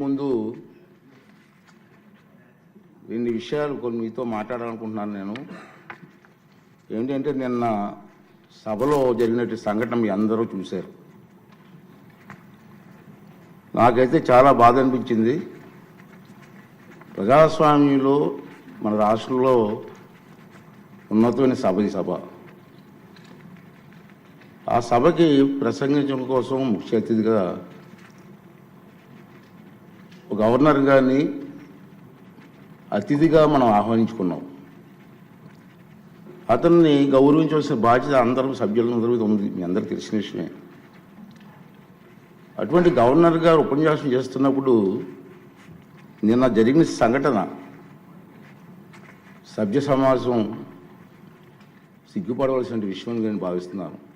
ముందు రెండు విషయాలు కొన్ని మీతో మాట్లాడాలనుకుంటున్నాను నేను. ఏంటంటే నిన్న సభలో జరిగినట్టు సంఘటన మీ అందరూ చూశారు. నాకైతే చాలా బాధ అనిపించింది. ప్రజాస్వామ్యంలో మన రాష్ట్రంలో ఉన్నతమైన సభ ఈ సభ. ఆ సభకి ప్రసంగించడం కోసం ముఖ్య అతిథిగా గవర్నర్ గారిని అతిథిగా మనం ఆహ్వానించుకున్నాం. అతన్ని గౌరవించవలసిన బాధ్యత అందరం సభ్యులందరూ ఉంది మీ అందరికీ తెలిసిన విషయమే. అటువంటి గవర్నర్ గారు ఉపన్యాసం చేస్తున్నప్పుడు నిన్న జరిగిన సంఘటన సభ్య సమాజం సిగ్గుపడవలసిన విషయం నేను భావిస్తున్నాను.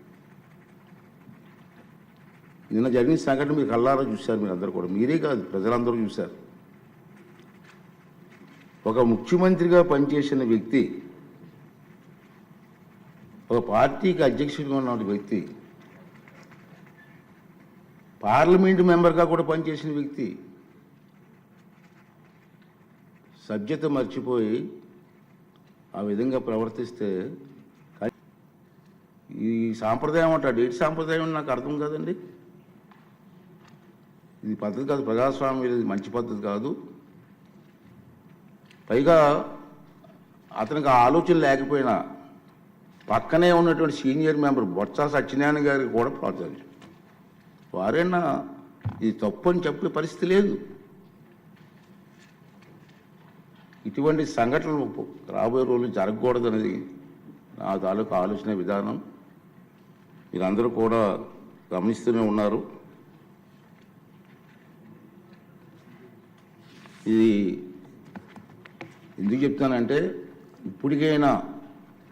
నిన్న జరిగిన సంఘటన మీరు కళ్ళారా చూశారు మీరు అందరూ కూడా. మీరే కాదు ప్రజలందరూ చూశారు. ఒక ముఖ్యమంత్రిగా పనిచేసిన వ్యక్తి ఒక పార్టీకి అధ్యక్షుడిగా ఉన్న వ్యక్తి పార్లమెంట్ మెంబర్గా కూడా పనిచేసిన వ్యక్తి సభ్యత మర్చిపోయి ఆ విధంగా ప్రవర్తిస్తే ఈ సాంప్రదాయం అంటాడు ఏంటి సాంప్రదాయం నాకు అర్థం కాదండి. ఇది పద్ధతి కాదు ప్రజాస్వామ్యం ఇది మంచి పద్ధతి కాదు. పైగా అతనికి ఆలోచన లేకపోయినా పక్కనే ఉన్నటువంటి సీనియర్ మెంబర్ బొత్స సత్యనారాయణ గారికి కూడా ప్రోత్సహించారు వారైనా ఇది తప్పు అని చెప్పే పరిస్థితి లేదు. ఇటువంటి సంఘటనలు రాబోయే రోజులు జరగకూడదు అనేది నా తాలూకు ఆలోచన విధానం. మీరందరూ కూడా గమనిస్తూనే ఉన్నారు. ఇది ఎందుకు చెప్తానంటే ఇప్పటికైనా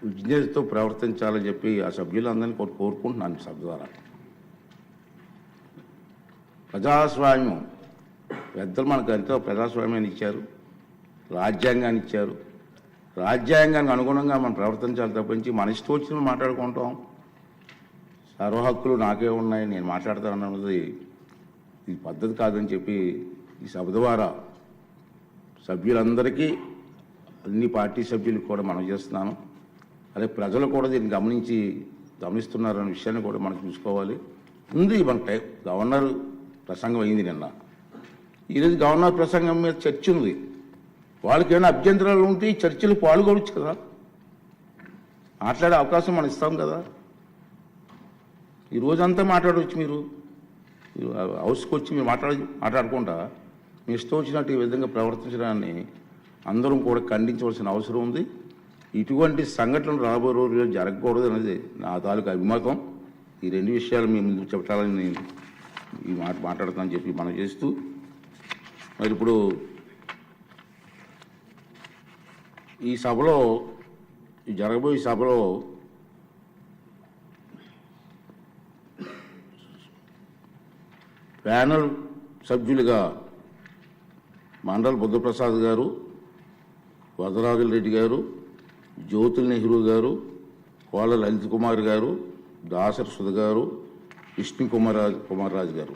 విజ్ఞతతో ప్రవర్తించాలని చెప్పి ఆ సభ్యులందరినీ కోరు- కోరుకుంటున్నాను సభ ద్వారా. ప్రజాస్వామ్యం పెద్దలు మనకు ఎంతో ప్రజాస్వామ్యాన్ని ఇచ్చారు రాజ్యాంగాన్ని ఇచ్చారు. రాజ్యాంగానికి అనుగుణంగా మనం ప్రవర్తించాలి తప్పించి మన ఇష్టం వచ్చిన మాట్లాడుకుంటాం. సర్వహక్కులు నాకే ఉన్నాయి నేను మాట్లాడతాను అన్నది ఇది పద్ధతి కాదని చెప్పి ఈ సభ ద్వారా సభ్యులందరికీ అన్ని పార్టీ సభ్యులకు కూడా మనం చేస్తున్నాను. అదే ప్రజలు కూడా దీన్ని గమనించి గమనిస్తున్నారనే విషయాన్ని కూడా మనం చూసుకోవాలి. ఉంది మన గవర్నర్ ప్రసంగం అయింది నిన్న. ఈరోజు గవర్నర్ ప్రసంగం మీద చర్చ ఉంది. వాళ్ళకి ఏమైనా అభ్యంతరాలు ఉంటే ఈ చర్చలు పాల్గొనవచ్చు కదా. మాట్లాడే అవకాశం మనం ఇస్తాం కదా. ఈ రోజంతా మాట్లాడవచ్చు మీరు. హౌస్కి వచ్చి మీరు మాట్లాడ మాట్లాడుకుంటా. మీ ఇష్టం వచ్చినట్టు ఈ విధంగా ప్రవర్తించడాన్ని అందరం కూడా ఖండించవలసిన అవసరం ఉంది. ఇటువంటి సంఘటనలు రాబోయే రోజుల్లో జరగకూడదు అనేది నా తాలూకు అభిమతం ఈ రెండు విషయాలు మీ ముందు చెప్పాలని నేను ఈ మాట మాట్లాడతానని చెప్పి మనం చేస్తూ మరి ఇప్పుడు ఈ సభలో జరగబోయే సభలో ప్యానల్ సభ్యులుగా మండల్ బుద్ధప్రసాద్ గారు వదరాజుల రెడ్డి గారు జ్యోతుల్ నెహ్రూ గారు కోళ్ళ లలిత్ కుమార్ గారు దాసర్ సుధ గారు విష్ణు కుమార్ రాజు కుమార్ రాజు గారు.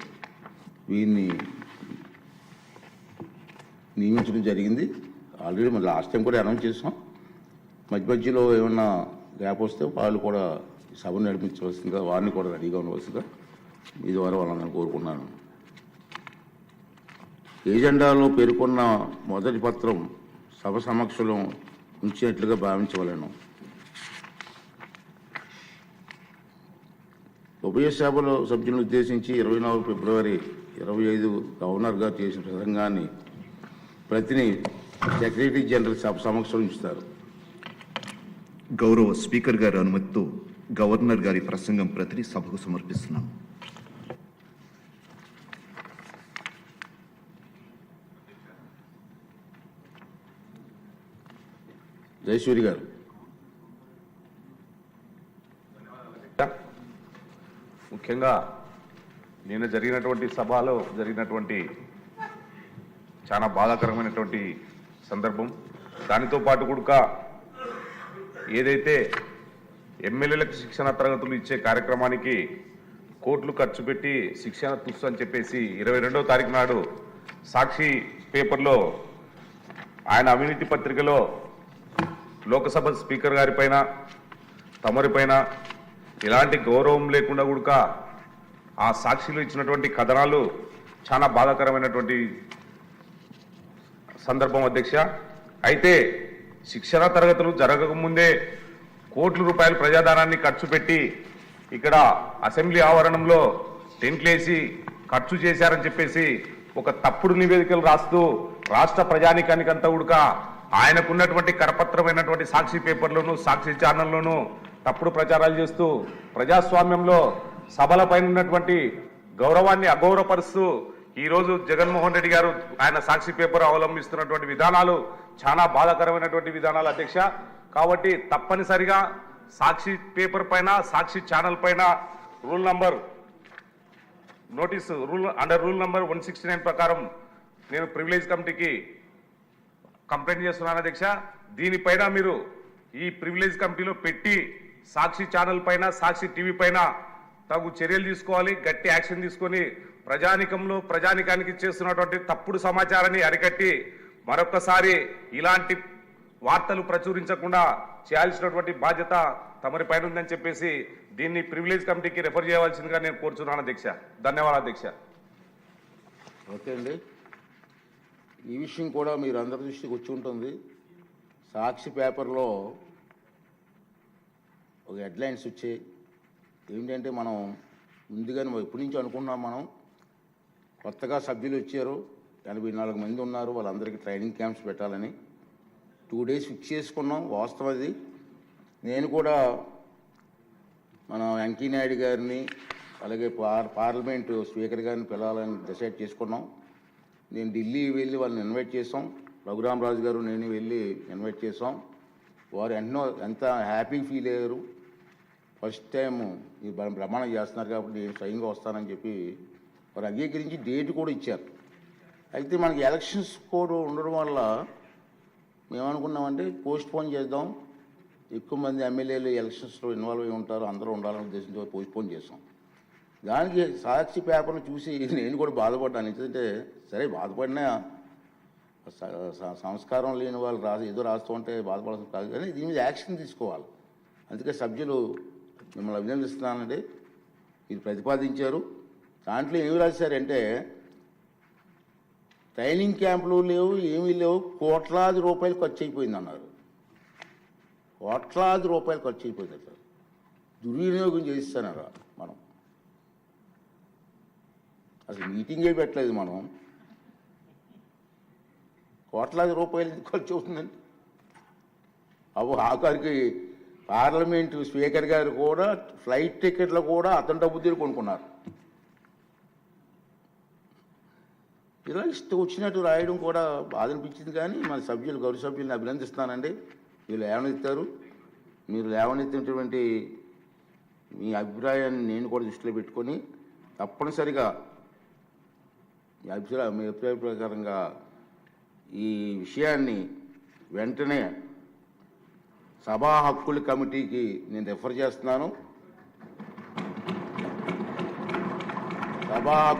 వీరిని నియమించడం జరిగింది. ఆల్రెడీ మన లాస్ట్ టైం కూడా అనౌన్స్ చేసాం మధ్య మధ్యలో ఏమన్నా గ్యాప్ వస్తే వాళ్ళు కూడా సభను నడిపించవలసిందిగా వారిని కూడా రెడీగా ఉండవలసిందిగా ఇది వారు వాళ్ళని కోరుకున్నాను ఏజెండాలో పేర్కొన్న మొదటి పత్రం సభ సమక్షంలో ఉంచినట్లుగా భావించవలను. ఉభయ సభలో సభ్యులను ఉద్దేశించి ఇరవై నాలుగు ఫిబ్రవరి ఇరవై ఐదు గవర్నర్ గారు చేసిన ప్రసంగాన్ని ప్రతిని సెక్రటరీ జనరల్ సభ సమక్షంలో ఉంచుతారు. గౌరవ స్పీకర్ గారి అనుమతితో గవర్నర్ గారి ప్రసంగం ప్రతిని సభకు సమర్పిస్తున్నాను జయసూరి గారు. ముఖ్యంగా నిన్న జరిగినటువంటి సభలో జరిగినటువంటి చాలా బాధాకరమైనటువంటి సందర్భం. దానితో పాటు కూడా ఏదైతే ఎమ్మెల్యేలకు శిక్షణ తరగతులు ఇచ్చే కార్యక్రమానికి కోట్లు ఖర్చు పెట్టి శిక్షణ తుస్సు అని చెప్పేసి ఇరవై రెండవ తారీఖు నాడు సాక్షి పేపర్లో ఆయన అవినీతి పత్రికలో లోకసభ స్పీకర్ గారిపైన తమరిపైన ఇలాంటి ఎలాంటి గౌరవం లేకుండా కూడా ఆ సాక్షిలు ఇచ్చినటువంటి కథనాలు చాలా బాధాకరమైనటువంటి సందర్భం అధ్యక్ష. అయితే శిక్షణ తరగతులు జరగకముందే కోట్ల రూపాయల ప్రజాధనాన్ని ఖర్చు పెట్టి ఇక్కడ అసెంబ్లీ ఆవరణంలో టెంట్లేసి ఖర్చు చేశారని చెప్పేసి ఒక తప్పుడు నివేదికలు రాస్తూ రాష్ట్ర ప్రజానికానికంతా ఉడక ఆయనకున్నటువంటి కరపత్రమైనటువంటి సాక్షి పేపర్లోను సాక్షి ఛానల్లోనూ తప్పుడు ప్రచారాలు చేస్తూ ప్రజాస్వామ్యంలో సభలపైన ఉన్నటువంటి గౌరవాన్ని అగౌరవపరుస్తూ ఈరోజు జగన్మోహన్ రెడ్డి గారు ఆయన సాక్షి పేపర్ అవలంబిస్తున్నటువంటి విధానాలు చాలా బాధాకరమైనటువంటి విధానాలు అధ్యక్ష. కాబట్టి తప్పనిసరిగా సాక్షి పేపర్ పైన సాక్షి ఛానల్ పైన rule number notice rule under rule number one sixty nine ప్రకారం నేను ప్రివిలేజ్ కమిటీకి కంప్లైంట్ చేస్తున్నాను అధ్యక్ష దీనిపైన మీరు ఈ ప్రివిలేజ్ కమిటీలో పెట్టి సాక్షి ఛానల్ పైన సాక్షి టీవీ పైన తగు చర్యలు తీసుకోవాలి గట్టి యాక్షన్ తీసుకొని ప్రజానికంలో ప్రజానికానికి చేస్తున్నటువంటి తప్పుడు సమాచారాన్ని అరికట్టి మరొకసారి ఇలాంటి వార్తలు ప్రచురించకుండా చేయాల్సినటువంటి బాధ్యత తమరి పైన ఉందని చెప్పేసి దీన్ని ప్రివిలేజ్ కమిటీకి రెఫర్ చేయవలసిందిగా నేను కోరుచున్నాను అధ్యక్ష ధన్యవాదాలు అధ్యక్ష ఓకే అండి. ఈ విషయం కూడా మీరు అందరి దృష్టికి వచ్చి ఉంటుంది. సాక్షి పేపర్లో ఒక హెడ్లైన్స్ వచ్చాయి. ఏంటంటే మనం ముందుగానే ఎప్పటి నుంచి అనుకున్నాం మనం? కొత్తగా సభ్యులు వచ్చారు. ఎనభై నాలుగు మంది ఉన్నారు. వాళ్ళందరికీ ట్రైనింగ్ క్యాంప్స్ పెట్టాలని. టూ డేస్ ఫిక్స్ చేసుకున్నాం. వాస్తవం అది. నేను కూడా మన వెంకయ్యనాయుడు గారిని అలాగే పార్ పార్లమెంటు స్పీకర్ గారిని పిలవాలని డిసైడ్ చేసుకున్నాం. నేను ఢిల్లీ వెళ్ళి వాళ్ళని ఇన్వైట్ చేసాం రఘురామరాజు గారు నేను వెళ్ళి ఇన్వైట్ చేసాం వారు ఎన్నో ఎంత హ్యాపీ ఫీల్ అయ్యారు. ఫస్ట్ టైం ఈ బ్ర- ప్రమాణం చేస్తున్నారు కాబట్టి నేను స్వయంగా వస్తానని చెప్పి వారు అంగీకరించి డేట్ కూడా ఇచ్చారు. అయితే మనకి ఎలక్షన్స్ కోడ్ ఉండడం వల్ల మేమనుకున్నామంటే పోస్ట్ పోన్ చేద్దాం. ఎక్కువ మంది ఎమ్మెల్యేలు ఎలక్షన్స్లో ఇన్వాల్వ్ అయి ఉంటారు. అందరూ ఉండాలనే ఉద్దేశంతో పోస్ట్ పోన్ చేసాం దానికి సాక్షి పేపర్ను చూసి నేను కూడా బాధపడ్డాను. ఎందుకంటే సరే బాధపడినా సంస్కారం లేని వాళ్ళు రాసి ఏదో రాస్తూ ఉంటే బాధపడాల్సిన కాదు. కానీ దీని మీద యాక్షన్ తీసుకోవాలి. అందుకే సభ్యులు మిమ్మల్ని అభినందిస్తున్నానండి. ఇది ప్రతిపాదించారు. దాంట్లో ఏమి రాశారంటే ట్రైనింగ్ క్యాంపులు లేవు ఏమీ లేవు కోట్లాది రూపాయలు ఖర్చు అయిపోయింది అన్నారు. కోట్లాది రూపాయలు ఖర్చు అయిపోయింది సార్ దుర్వినియోగం చేయిస్తున్నారు మనం అసలు మీటింగే పెట్టలేదు మనం. కోట్లాది రూపాయలు ఎందుకు ఖర్చు అవుతుందండి? అవు ఆఖరికి పార్లమెంటు స్పీకర్ గారు కూడా ఫ్లైట్ టికెట్లు కూడా అతని డబ్బు తీరు కొనుక్కున్నారు. ఇలా ఇస్తూ వచ్చినట్టు రాయడం కూడా బాధ అనిపించింది కానీ మన సభ్యులు గౌరవ సభ్యులను అభినందిస్తానండి మీరు లేవనెత్తారు. మీరు లేవనెత్తినటువంటి మీ అభిప్రాయాన్ని నేను కూడా దృష్టిలో పెట్టుకొని తప్పనిసరిగా మీ అభిప్రాయ మీ అభిప్రాయ ప్రకారంగా ఈ విషయాన్ని వెంటనే సభా హక్కుల కమిటీకి నేను రిఫర్ చేస్తున్నాను. సభా